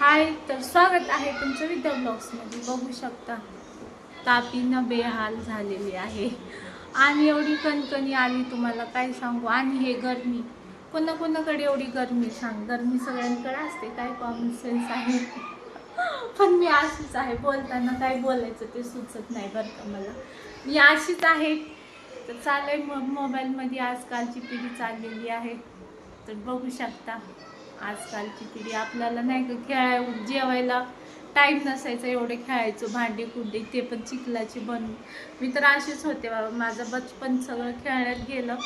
हाय तर स्वागत आहे तुमचं विद्या ब्लॉग्समध्ये. बघू शकता तापीनं बेहाल झालेली आहे. आणि एवढी कणकणी आली तुम्हाला काय सांगू? आणि हे गरमी कोणाकोणाकडे एवढी गरमी सांग? गरमी सगळ्यांकडे असते काय कॉमन सेन्स आहे? पण मी अशीच आहे बोलताना काय बोलायचं ते सुचत नाही बरं का मला. मी अशीच आहे. तर चालेल मग मोबाईलमध्ये आजकालची पिढी चाललेली आहे. तर बघू शकता. आजकालची पिढी आपल्याला नाही का खेळाय जेवायला टाईम नसायचा एवढे खेळायचो भांडी कुंडी ते पण चिखलाची बन मी तर अशीच होते बाबा माझं बचपन सगळं खेळण्यात गेलं.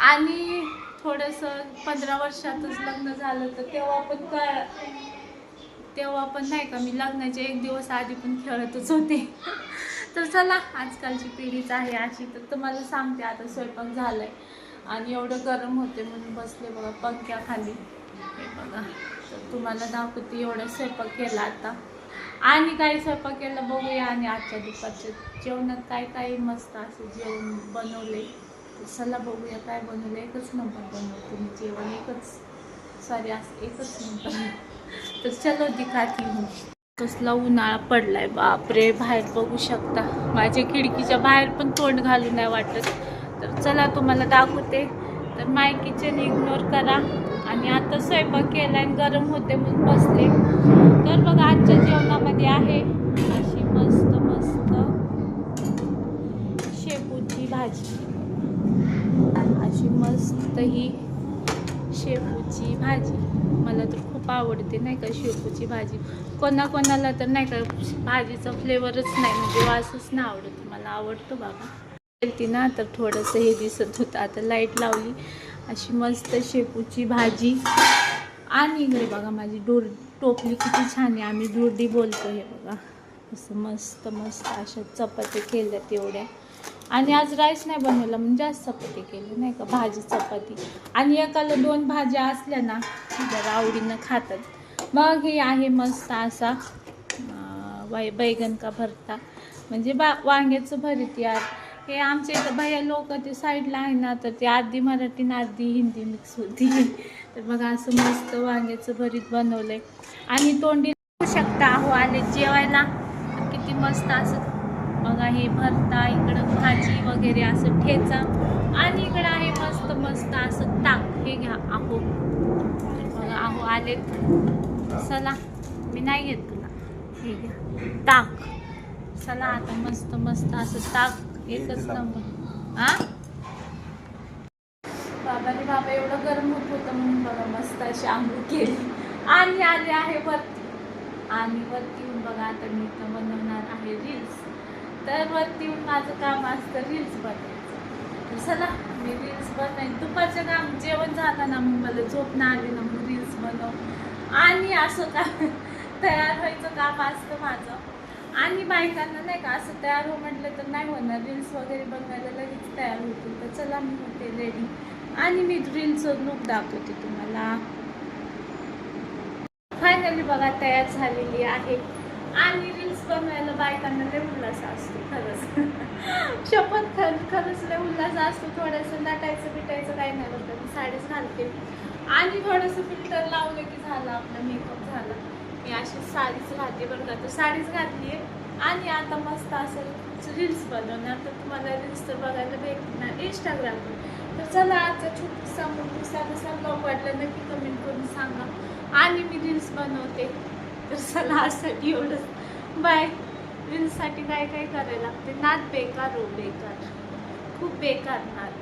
आणि थोडंसं पंधरा वर्षातच लग्न झालं तर तेव्हा पण कळ तेव्हा पण नाही का मी लग्नाच्या एक दिवस आधी पण खेळतच होते. तर चला आजकालची पिढीच आहे अशी तर तुम्हाला सांगते आता स्वयंपाक झालाय. आणि एवढं गरम होते म्हणून बसले बघा पंख्याखाली. हे बघा तर तुम्हाला दाखवते एवढा स्वयंपाक केला आता. आणि काही स्वयंपाक केला बघूया आणि आजच्या दुपारच्या जेवणात काय काय मस्त असं जेवण बनवले तर चला बघूया काय बनवलं एकच नंबर बनवते मी जेवण एकच. सॉरी असं एकच नंबर तर चलो दिखाती हूँ. कसला उन्हाळा पडलाय बापरे बाहेर बघू शकता. माझ्या खिडकीच्या बाहेर पण तोंड घालू नाही वाटत. तर चला तुम्हाला दाखवते. तर माय किचन इग्नोर करा. आणि आता स्वयंपाक केला आणि गरम होते म्हणून बसले. तर बघा आजच्या जेवणामध्ये आहे अशी मस्त मस्त शेपूची भाजी. अशी मस्त ही शेपूची भाजी. मला तर खूप आवडते नाही का शेपूची भाजी. कोणाकोणाला तर नाही का भाजीचा फ्लेवरच नाही म्हणजे वासच नाही आवडत. मला आवडतो बाबा. ती ना तर थोडंसं हे दिसत होतं. आता लाइट लावली. अशी मस्त शेपूची भाजी. आणि इकडे बघा माझी डोर टोपली किती छान आहे. आम्ही दुर्डी बोलतो हे बघा. असं मस्त मस्त अशा चपाती केल्या तेवढ्या. आणि आज राईस नाही बनवला म्हणजे जास्त चपाती केली नाही का? भाजी चपाती. आणि एकाला दोन भाज्या असल्या ना जरा आवडीनं खातात. मग हे आहे मस्त असा वै बैगन का भरता. म्हणजे बा वांग्याचं भरीत यार. हे आमच्या इथं भैया लोक ते साईडला आहे ना तर ते अर्धी मराठी ना आधी हिंदी मिक्स होती. तर बघा असं मस्त वांग्याचं भरीत बनवलंय. आणि तोंडी शकता अहो आले जेवायला. किती मस्त असं. बघा हे भरता इकडं भाजी वगैरे असं ठेचा. आणि इकडं आहे मस्त मस्त असं ताक. हे घ्या अहो. बघा अहो आलेत चला मी नाही घेत तुला. हे घ्या. ताक. चला आता मस्त मस्त असं ताक. एकच नंबर. हा बाबा रे बाबा एवढं गरम होत होतं म्हणून बघा मस्त अशी आंघोळ केली. आणि आले आहे वरती. आणि वरती येऊन बघा आता मी इथं बनवणार आहे रील्स तर वरती येऊन माझं काम असतं रील्स बनवायचं तर चला मी रील्स बनवाय दुपारचं काम जेवण झालं ना मग मला झोप ना आली ना मग रील्स बनव. आणि असं का तयार व्हायचं काम असतं माझं. आणि बायकांना नाही का असं तयार हो म्हटलं तर नाही होणार. रील्स वगैरे बनवायला लगेच तयार होतील. तर चला मी होते रेडी आणि मी रील्सवर लुक दाखवते तुम्हाला. फायनली बघा तयार झालेली आहे. आणि रील्स बनवायला बायकांना लय उल्हास असतो खरंच. शपथ खर खरंच लय उल्हास असतो. थोडंसं नटायचं बिटायचं काही नाही बरं मी साडीच घालते. आणि थोडंसं फिल्टर लावलं की झालं आपलं मेकअप झाला. मी अशी साडीच राहते बरं का. तर साडीच घातली आहे आणि आता मस्त असं रील्स बनवणार. तर तुम्हाला रील्स तर बघायला भेटणार इंस्टाग्रामवर तर चला आजचा छोटासा मोठा कसा ब्लॉग वाटला नक्की कमेंट करून सांगा. आणि मी रील्स बनवते. तर चला आजसाठी एवढंच. बाय रील्ससाठी काय काय करायला लागते? नाद बेकार हो बेकार. खूप बेकार नाद